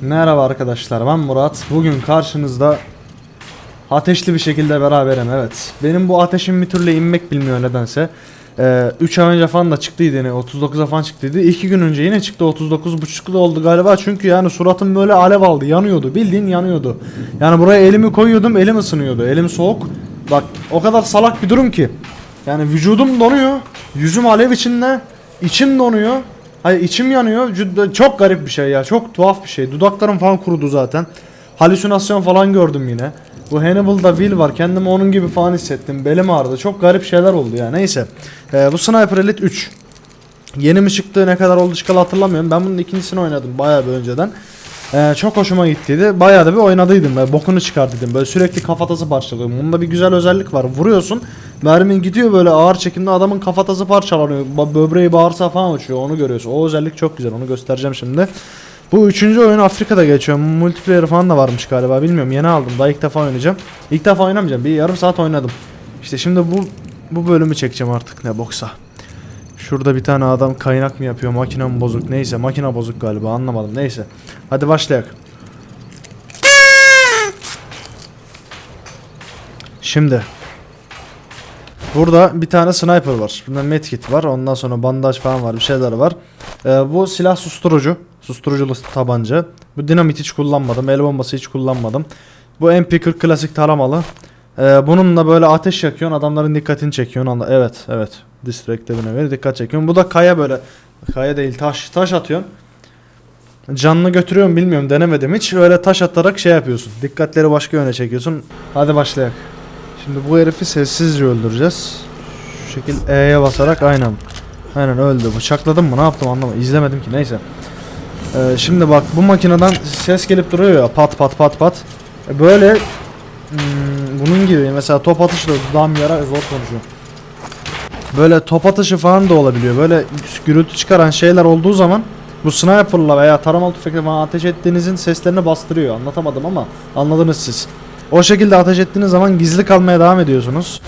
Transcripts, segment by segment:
Merhaba arkadaşlar ben Murat. Bugün karşınızda ateşli bir şekilde beraberim evet. Benim bu ateşim bir türlü inmek bilmiyor nedense. 3 ay önce falan da çıktıydı yine 39'a falan çıktıydı. 2 gün önce yine çıktı 39.5'da oldu galiba. Çünkü yani suratım böyle alev aldı yanıyordu bildiğin yanıyordu. Yani buraya elimi koyuyordum elim ısınıyordu. Elim soğuk. Bak o kadar salak bir durum ki. Yani vücudum donuyor. Yüzüm alev içinde. içim donuyor. Hayır içim yanıyor. Çok garip bir şey ya. Çok tuhaf bir şey. Dudaklarım falan kurudu zaten. Halüsinasyon falan gördüm yine. Bu Hannibal'da Will var. Kendimi onun gibi falan hissettim. Belim ağrıdı. Çok garip şeyler oldu ya. Neyse. Ee, bu Sniper Elite 3. Yeni mi çıktı ne kadar oldu çıkalı hatırlamıyorum. Ben bunun ikincisini oynadım bayağı bir önceden. Ee, çok hoşuma gittiydi. Bayağı da bir oynadıydım. Böyle bokunu çıkartıydım. Böyle sürekli kafatası parçalıyordum. Bunda bir güzel özellik var. Vuruyorsun. Mermin gidiyor böyle ağır çekimde adamın kafatası parçalanıyor. Böbreği bağırsa falan uçuyor. Onu görüyorsun. O özellik çok güzel. Onu göstereceğim şimdi. Bu üçüncü oyun Afrika'da geçiyor. Multiplayer falan da varmış galiba. Bilmiyorum. Yeni aldım. Daha ilk defa oynayacağım. İlk defa oynamayacağım. Bir yarım saat oynadım. İşte şimdi bu bu bölümü çekeceğim artık ne boksa. Şurada bir tane adam kaynak mı yapıyor? Makine bozuk? Neyse makine bozuk galiba anlamadım. Neyse. Hadi başlayalım. Şimdi. Burada bir tane sniper var. Bunda medkit var. Ondan sonra bandaj falan var. Bir şeyler var. Ee, bu silah susturucu. Susturuculu tabanca. Bu dinamit hiç kullanmadım. El bombası hiç kullanmadım. Bu MP40 klasik taramalı. Ee, bununla böyle ateş yakıyorsun. Adamların dikkatini çekiyorsun. Evet evet. Distract evine göre dikkat çekiyorsun. Bu da kaya böyle. Kaya değil taş. Taş atıyorsun. Canlı götürüyorum bilmiyorum denemedim hiç. Öyle taş atarak şey yapıyorsun. Dikkatleri başka yöne çekiyorsun. Hadi başlayalım. Şimdi bu herifi sessizce öldüreceğiz. Şu şekil E'ye basarak aynen. Aynen öldü. Bıçakladım mı ne yaptım anlamadım. İzlemedim ki neyse. Ee, şimdi bak bu makineden ses gelip duruyor ya pat pat pat pat. E, Böyle hmm, bunun gibi mesela top atışı da dudağım yara zor konuşuyor. Böyle top atışı falan da olabiliyor. Böyle gürültü çıkaran şeyler olduğu zaman bu sniper'la veya taramalı tüfekle falan ateş ettiğinizin seslerini bastırıyor. Anlatamadım ama anladınız siz. O şekilde ateş ettiğiniz zaman gizli kalmaya devam ediyorsunuz.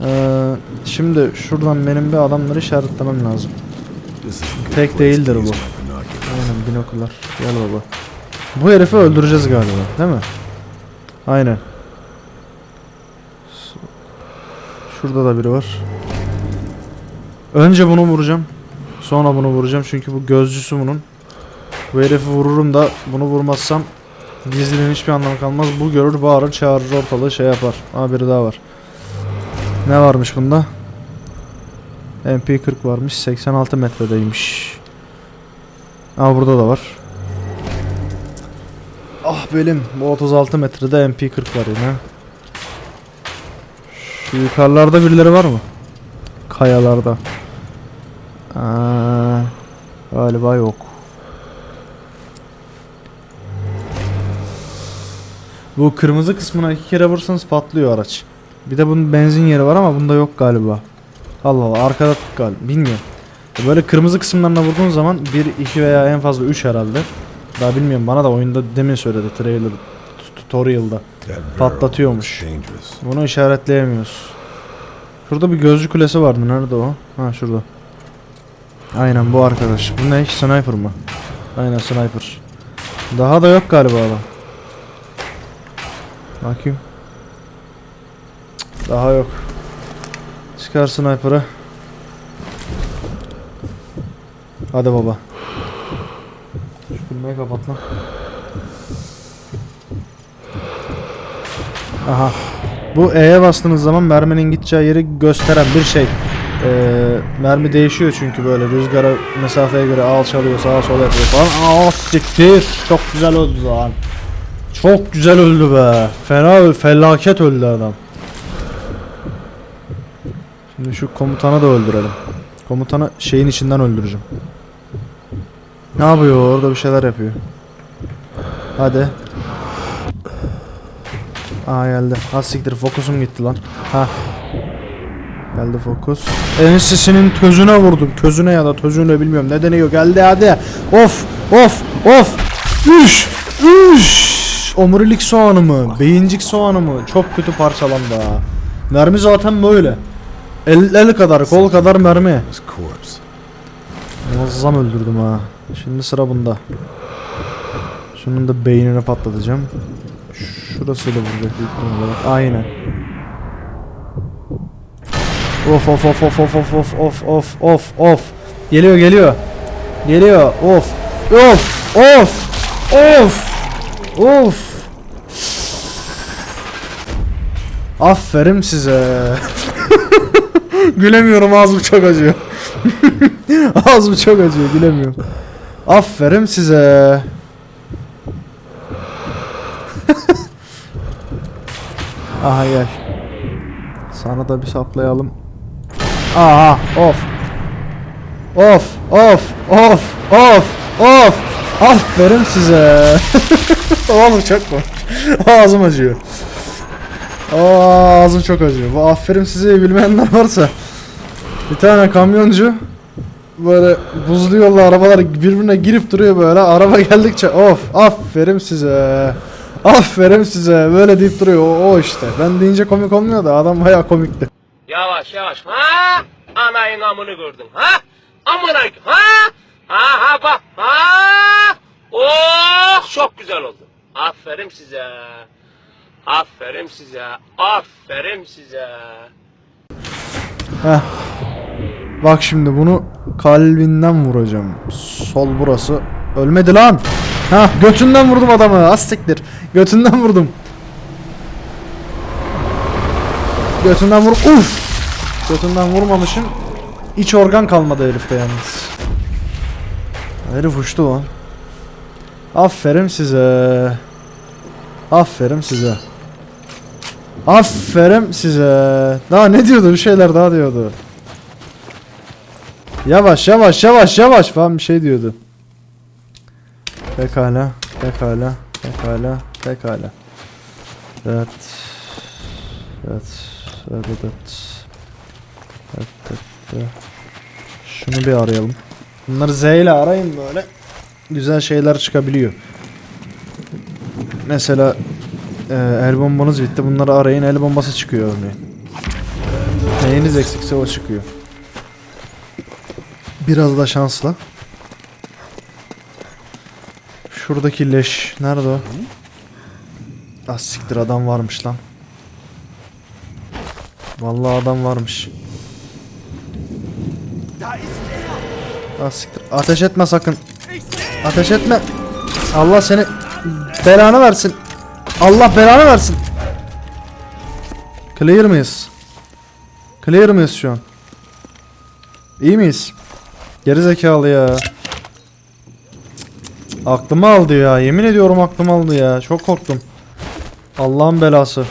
Ee, şimdi şuradan benim bir adamları işaretlemem lazım. Tek değildir bu. Aynen binokular. Gel baba. Bu herifi öldüreceğiz galiba değil mi? Aynen. Şurada da biri var. Önce bunu vuracağım. Sonra bunu vuracağım çünkü bu gözcüsü bunun. Bu herifi vururum da bunu vurmazsam gizliliğin hiçbir anlamı kalmaz. Bu görür bağırır çağırır ortalığı şey yapar. Aa biri daha var. Ne varmış bunda? MP40 varmış 86 metredeymiş. Aa burada da var. Ah belim bu 36 metrede MP40 var yine. Şu yukarılarda birileri var mı? Kayalarda. Aa, galiba yok. Bu kırmızı kısmına iki kere vursanız patlıyor araç. Bir de bunun benzin yeri var ama bunda yok galiba. Allah Allah arkada galiba bilmiyorum. Böyle kırmızı kısımlarına vurduğun zaman 1, 2 veya en fazla 3 herhalde. Daha bilmiyorum bana da oyunda demin söyledi trailer tutorial'da. Patlatıyormuş. Bunu işaretleyemiyoruz. Şurada bir gözcü kulesi vardı. Nerede o? Ha şurada. Aynen bu arkadaş. Bu ne? Sniper mı? Aynen sniper. Daha da yok galiba adam. Bakayım. Daha yok. Çıkar sniper'ı. Hadi baba. Şu filmeyi kapat lan. Aha. Bu E'ye bastığınız zaman merminin gideceği yeri gösteren bir şey. Ee, mermi değişiyor çünkü böyle rüzgara mesafeye göre alçalıyor sağa sola yapıyor falan. Aa siktir. Çok güzel öldü lan. Çok güzel öldü be. Fena felaket öldü adam. Şimdi şu komutanı da öldürelim. Komutanı şeyin içinden öldüreceğim. Ne yapıyor orada bir şeyler yapıyor. Hadi. Aa geldi. Ha siktir fokusum gitti lan. Ha. Geldi fokus. Ensesinin tözüne vurdum. Tözüne ya da tözüne bilmiyorum. Ne deniyor? Geldi hadi. Of of of. Üş üş. Omurilik soğanı mı? Beyincik soğanı mı? Çok kötü parçalandı ha. Mermi zaten böyle. El, el kadar, kol kadar mermi. Muazzam öldürdüm ha. Şimdi sıra bunda. Şunun da beynini patlatacağım. Şurasıyla vuracak büyük. Aynen. Of of of of of of of of of of of. Geliyor geliyor. Geliyor. Of. Of. Of. Of. Of. Aferin size. Gülemiyorum ağzım çok acıyor. ağzım çok acıyor gülemiyorum. Aferin size. Aha gel. Sana da bir saplayalım. Aha of. Of of of of of. Aferin size. Oğlum çok mu? Ağzım acıyor. Aa, ağzım çok acıyor. Bu aferin size bilmeyenler varsa. Bir tane kamyoncu böyle buzlu yolla arabalar birbirine girip duruyor böyle. Araba geldikçe of aferin size. Aferin size böyle deyip duruyor o, o işte. Ben deyince komik olmuyor da adam bayağı komikti. Yavaş yavaş. Ha? Anayın amını gördün. Ha? Amına ha? Ha ha bak. Ha? Oh çok güzel oldu. Aferin size. Aferin size. Aferin size. Heh. Bak şimdi bunu kalbinden vuracağım. Sol burası. Ölmedi lan. Ha götünden vurdum adamı. Az. Götünden vurdum. Götünden vur. Uf. Götünden vurmamışım. İç organ kalmadı herifte yalnız. Herif uçtu lan. Aferin size. Aferin size. Aferin size. Daha ne diyordu? Bir şeyler daha diyordu. Yavaş yavaş yavaş yavaş falan bir şey diyordu. Pekala. Pekala. Pekala. Pekala. Evet. Evet. Evet evet. Evet, evet. Şunu bir arayalım. Bunları Z ile arayın böyle. Güzel şeyler çıkabiliyor. Mesela e, el bombanız bitti. Bunları arayın. El bombası çıkıyor örneğin. Neyiniz eksikse o çıkıyor. Biraz da şansla. Şuradaki leş. Nerede o? Ah siktir adam varmış lan. Vallahi adam varmış. Ah. Ateş etme sakın. Ateş etme. Allah seni belanı versin. Allah belanı versin. Clear mıyız? Clear mıyız şu an? İyi miyiz? Geri zekalı ya. Aklımı aldı ya. Yemin ediyorum aklımı aldı ya. Çok korktum. Allah'ın belası.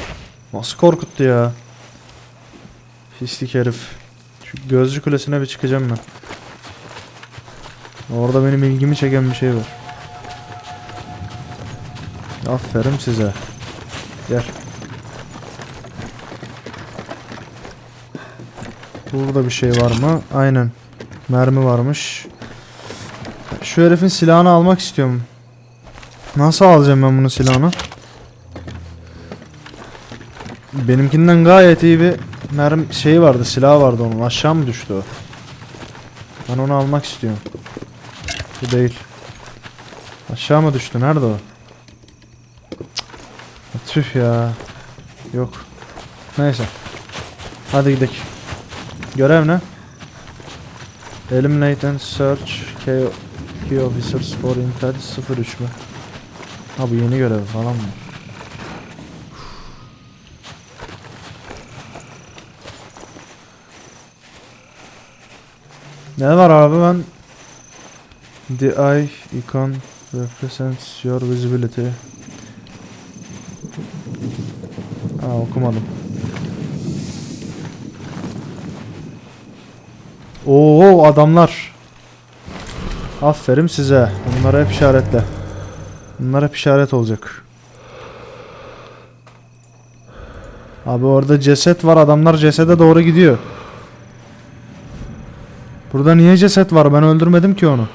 Nasıl korkuttu ya. Pislik herif. Şu gözcü kulesine bir çıkacağım ben. Orada benim ilgimi çeken bir şey var. Aferin size. Gel. Burada bir şey var mı? Aynen. Mermi varmış. Şu herifin silahını almak istiyorum. Nasıl alacağım ben bunun silahını? Benimkinden gayet iyi bir mermi şeyi vardı, silahı vardı onun. Aşağı mı düştü o? Ben onu almak istiyorum. Bu değil. Aşağı mı düştü? Nerede o? Cık. Tüh ya. Yok. Neyse. Hadi gidelim. Görev ne? Eliminate and search key, key officers for intel 03 mü? Ha bu yeni görev falan mı? Ne var abi ben The eye icon represents your visibility. Ha okumadım. Oo adamlar. Aferin size. Bunlara hep işaretle. Bunlar hep işaret olacak. Abi orada ceset var. Adamlar cesede doğru gidiyor. Burada niye ceset var? Ben öldürmedim ki onu.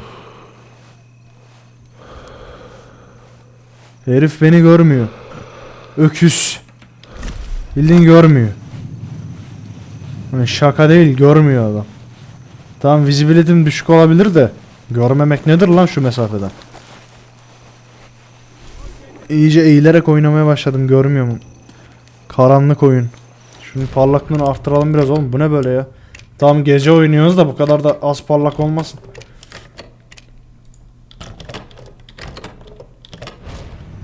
Herif beni görmüyor. Öküz. Bildiğin görmüyor. Hani şaka değil görmüyor adam. Tamam visibility'm düşük olabilir de görmemek nedir lan şu mesafeden? iyice eğilerek oynamaya başladım görmüyor musun? Karanlık oyun. Şunun parlaklığını arttıralım biraz oğlum. Bu ne böyle ya? Tam gece oynuyoruz da bu kadar da az parlak olmasın.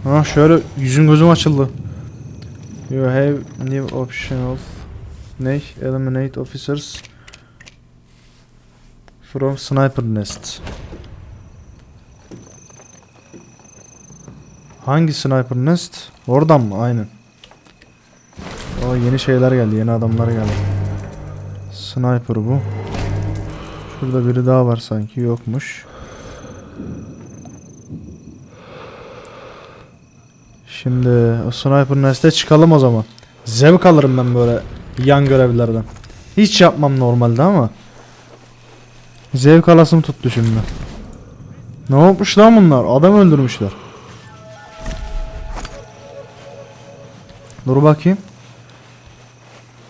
Ha şöyle yüzüm gözüm açıldı. You have new option of ne? Eliminate officers from sniper nest. Hangi sniper nest? Oradan mı? Aynen. O yeni şeyler geldi, yeni adamlar geldi. Sniper bu. Şurada biri daha var sanki, yokmuş. Şimdi o sniper nest'e çıkalım o zaman. Zevk alırım ben böyle yan görevlerden. Hiç yapmam normalde ama. Zevk alasım tuttu şimdi. Ne olmuş lan bunlar? Adam öldürmüşler. Dur bakayım.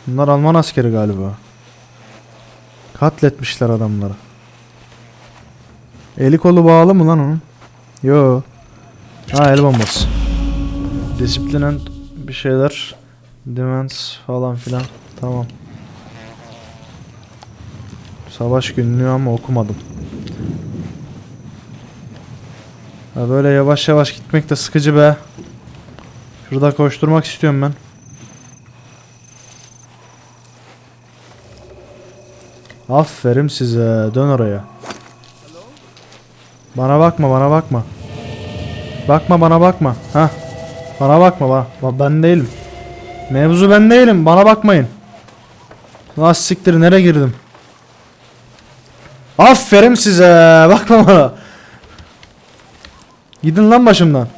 Bunlar Alman askeri galiba. Katletmişler adamları. Eli kolu bağlı mı lan onun? Yo. Ha el bombası. Disiplinen bir şeyler. Demands falan filan. Tamam. Savaş günlüğü ama okumadım. Ha böyle yavaş yavaş gitmek de sıkıcı be. Şurada koşturmak istiyorum ben. Aferin size. Dön oraya. Bana bakma, bana bakma. Bakma bana bakma. Ha. Bana bakma bana. Ba- Ben değilim. Mevzu ben değilim. Bana bakmayın. Lan siktir nereye girdim? Aferin size. Bakma bana. Gidin lan başımdan.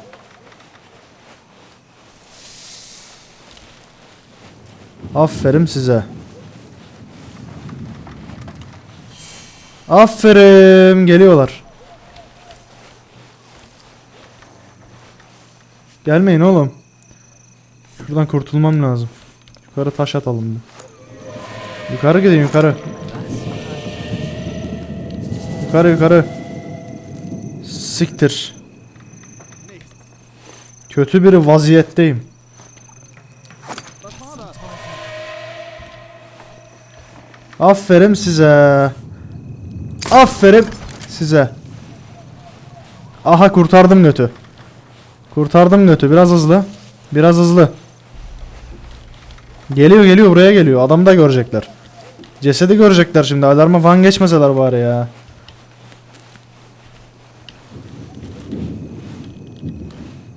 Aferin size. Aferin geliyorlar. Gelmeyin oğlum. Şuradan kurtulmam lazım. Yukarı taş atalım bir. Yukarı gidin yukarı. Yukarı yukarı. Siktir. Kötü bir vaziyetteyim. Aferin size. Aferin size. Aha kurtardım götü. Kurtardım götü. Biraz hızlı. Biraz hızlı. Geliyor geliyor buraya geliyor. Adamı da görecekler. Cesedi görecekler şimdi. Alarma falan geçmeseler bari ya.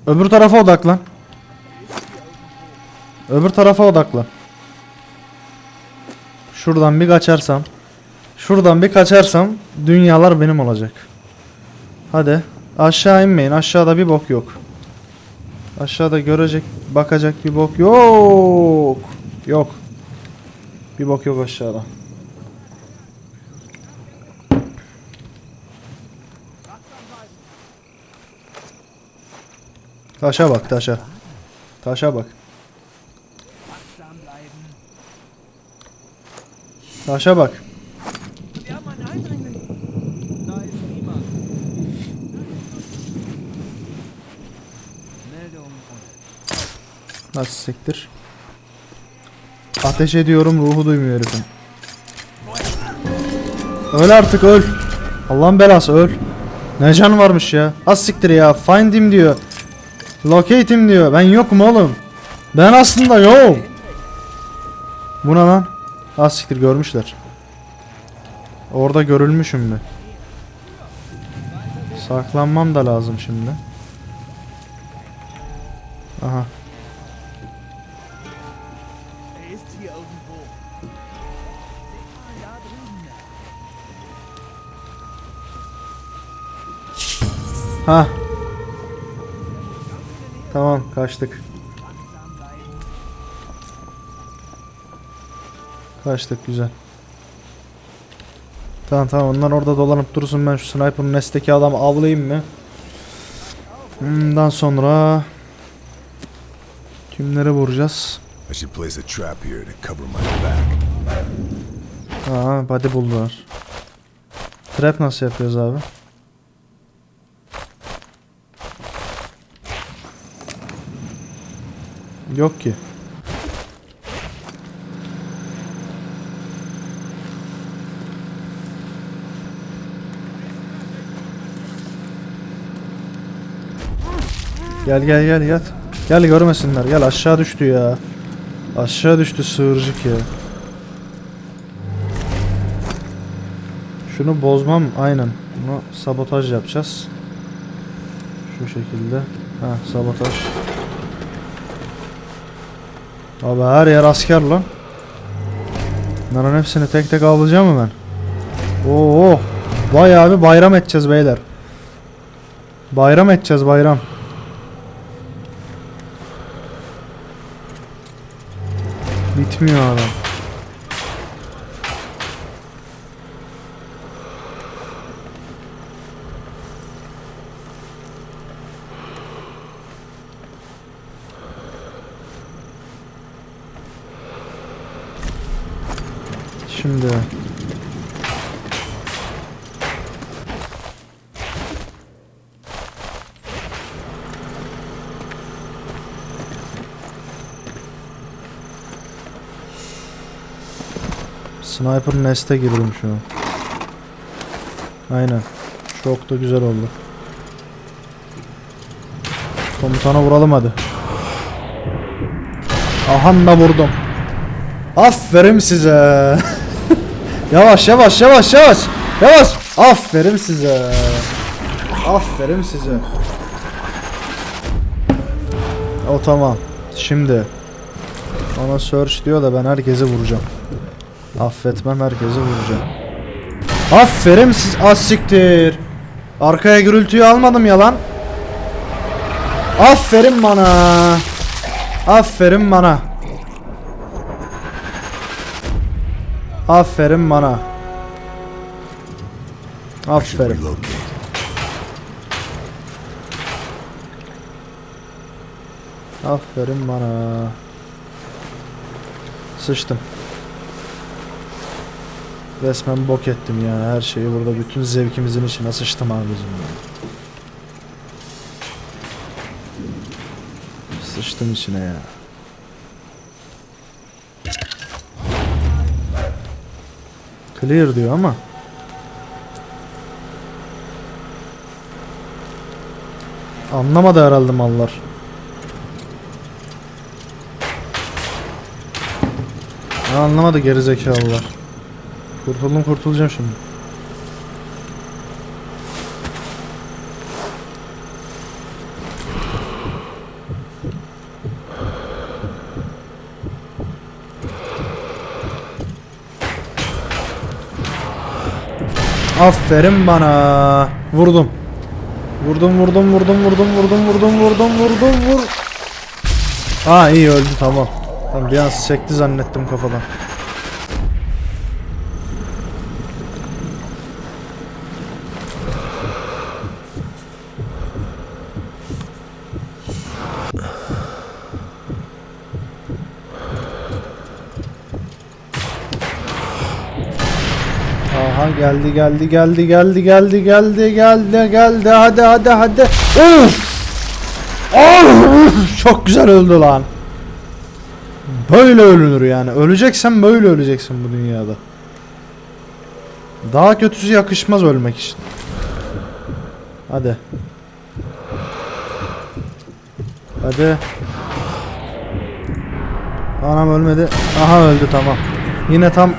Öbür tarafa odaklan. Öbür tarafa odaklan. Şuradan bir kaçarsam. Şuradan bir kaçarsam dünyalar benim olacak. Hadi. Aşağı inmeyin. Aşağıda bir bok yok. Aşağıda görecek, bakacak bir bok yok. Yok. Bir bok yok aşağıda. Taşa bak taşa. Taşa bak. Taşa bak. Nasıl siktir? Ateş ediyorum ruhu duymuyor herifin. Öl artık öl. Allah'ın belası öl. Ne can varmış ya. Az siktir ya. Find him diyor. Locate him diyor. Ben yokum oğlum. Ben aslında yok. Bu ne lan? Az siktir görmüşler. Orada görülmüşüm mü? Saklanmam da lazım şimdi. Aha. Ha. Tamam kaçtık. Kaçtık güzel. Tamam tamam onlar orada dolanıp dursun ben şu sniper'ın nesteki adamı avlayayım mı? Ondan sonra kimleri vuracağız? Aa body buldular. Trap nasıl yapıyoruz abi? Yok ki. Gel gel gel yat. Gel görmesinler. Gel aşağı düştü ya. Aşağı düştü sığırcık ya. Şunu bozmam aynen. Bunu sabotaj yapacağız. Şu şekilde. Ha sabotaj. Abi her yer asker lan. Bunların hepsini tek tek avlayacağım mı ben? Oo, bayağı bir bayram edeceğiz beyler. Bayram edeceğiz bayram. Bitmiyor adam. Şimdi Sniper neste girdim şu an. Aynen. Çok da güzel oldu. Komutana vuralım hadi. Ahan da vurdum. Aferin size. yavaş yavaş yavaş yavaş. Yavaş. Aferin size. Aferin size. O tamam. Şimdi. Ona search diyor da ben herkesi vuracağım. Affetmem herkesi vuracağım. Aferin siz az siktir. Arkaya gürültüyü almadım ya lan. Aferin bana. Aferin bana. Aferin bana. Aferin. Aferin bana. Sıçtım. Resmen bok ettim ya. Her şeyi burada bütün zevkimizin içine sıçtım abicim ya. Sıçtım içine ya. Clear diyor ama. Anlamadı herhalde mallar. Anlamadı gerizekalılar. Kurtuldum kurtulacağım şimdi. Aferin bana. Vurdum. Vurdum vurdum vurdum vurdum vurdum vurdum vurdum vurdum vur. Aa iyi öldü tamam. Tamam bir an sekti zannettim kafadan. Geldi geldi geldi geldi geldi geldi geldi geldi hadi hadi hadi. Of! Of! Çok güzel öldü lan. Böyle ölünür yani. Öleceksen böyle öleceksin bu dünyada. Daha kötüsü yakışmaz ölmek için. Hadi. Hadi. Anam ölmedi. Aha öldü tamam. Yine tam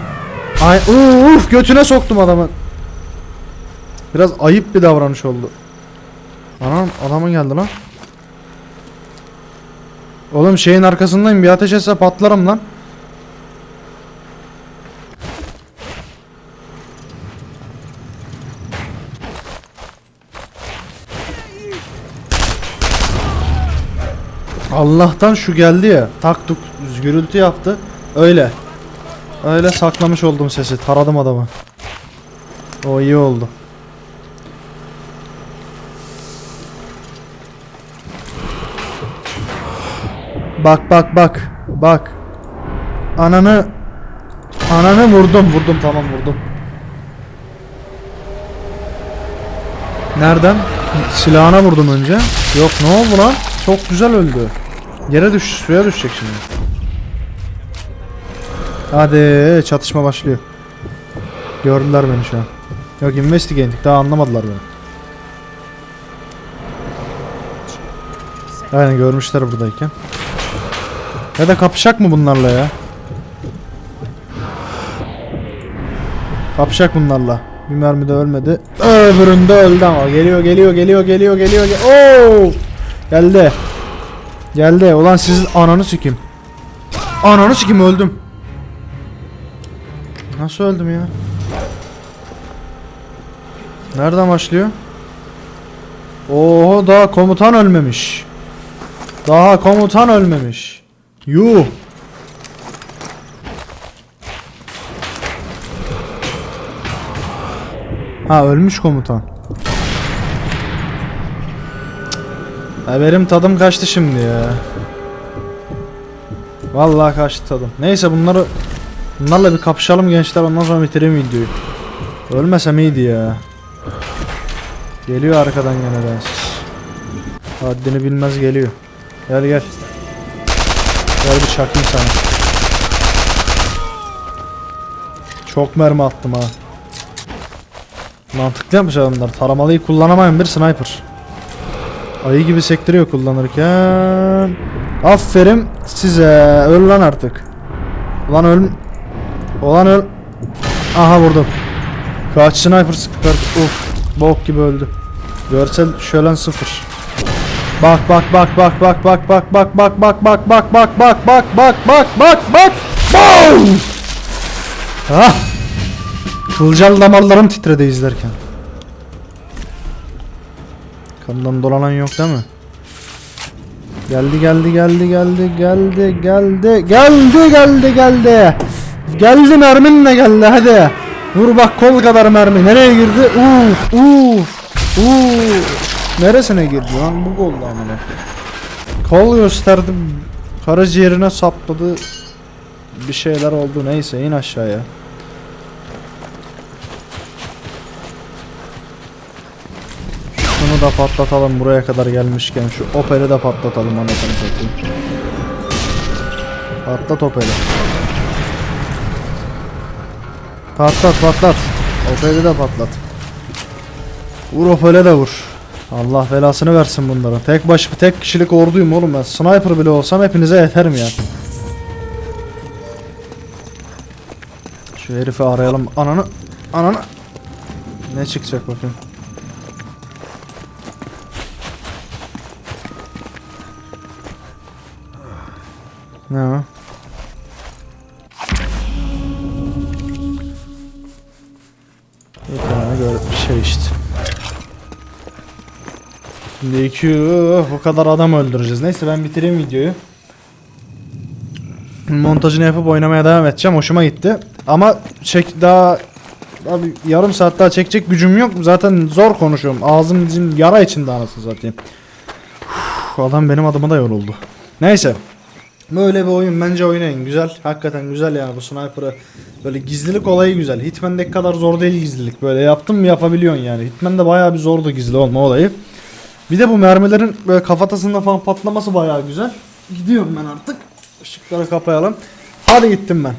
Ay uf götüne soktum adamı. Biraz ayıp bir davranış oldu. Anam adamın geldi lan. Oğlum şeyin arkasındayım bir ateş etse patlarım lan. Allah'tan şu geldi ya. Tak tuk gürültü yaptı. Öyle. Öyle saklamış oldum sesi. Taradım adamı. O iyi oldu. Bak bak bak. Bak. Ananı Ananı vurdum vurdum tamam vurdum. Nereden? Silahına vurdum önce. Yok ne oldu lan? Çok güzel öldü. Yere düş, suya düşecek şimdi. Hadi çatışma başlıyor. Gördüler beni şu an. Yok investigating daha anlamadılar beni. Aynen görmüşler buradayken. Ya da kapışak mı bunlarla ya? Kapışak bunlarla. Bir mermi de ölmedi. Öbüründe öldü ama. Geliyor geliyor geliyor geliyor geliyor. gel- Oo! Geldi. Geldi. Ulan siz ananı sikim. Ananı sikim öldüm. Nasıl öldüm ya? Nereden başlıyor? Oho daha komutan ölmemiş. Daha komutan ölmemiş. Yuh. Ha ölmüş komutan. Ya tadım kaçtı şimdi ya. Vallahi kaçtı tadım. Neyse bunları bunlarla bir kapışalım gençler ondan sonra bitireyim videoyu. Ölmesem iyiydi ya. Geliyor arkadan gene densiz. Haddini bilmez geliyor. Gel gel. Gel bir çakayım sana. Çok mermi attım ha. Mantıklı yapmış adamlar. Taramalıyı kullanamayan bir sniper. Ayı gibi sektiriyor kullanırken. Aferin size. Öl lan artık. Ulan öl. Ulan öl. Aha vurdum. Kaç sniper sıktı. Uf. Bok gibi öldü. Görsel şölen sıfır. Bak bak bak bak bak bak bak bak bak bak bak bak bak bak bak bak bak bak bak Boom! Ah! Kılcal damarlarım titredi izlerken. Kandan dolanan yok değil mi? Geldi geldi geldi geldi geldi geldi geldi geldi geldi Geldi mermin de geldi hadi. Vur bak kol kadar mermi. Nereye girdi? Uf uf uf. Neresine girdi lan bu golda amına? Kol gösterdi Karaciğerine sapladı. Bir şeyler oldu. Neyse in aşağıya. Şunu da patlatalım. Buraya kadar gelmişken şu Opel'i de patlatalım anasını satayım. Patlat Opel'i. Patlat patlat. Opel'i de patlat. Vur Opel'e de vur. Allah belasını versin bunların. Tek baş tek kişilik orduyum oğlum ben. Sniper bile olsam hepinize yeterim ya. Şu herifi arayalım. Ananı ananı ne çıkacak bakayım. Ne? Şey işte. Şimdi iki bu kadar adam öldüreceğiz. Neyse ben bitireyim videoyu. Montajını yapıp oynamaya devam edeceğim. Hoşuma gitti. Ama çek daha Abi yarım saat daha çekecek gücüm yok. Zaten zor konuşuyorum. Ağzım dizim yara içinde anasını satayım. Uf, adam benim adıma da yoruldu. Neyse. Böyle bir oyun bence oynayın. Güzel. Hakikaten güzel yani bu sniper'ı. Böyle gizlilik olayı güzel. Hitman'daki kadar zor değil gizlilik. Böyle yaptın mı yapabiliyorsun yani. Hitman'da bayağı bir zordu gizli olma olayı. Bir de bu mermilerin böyle kafatasında falan patlaması bayağı güzel. Gidiyorum ben artık. Işıkları kapayalım. Hadi gittim ben.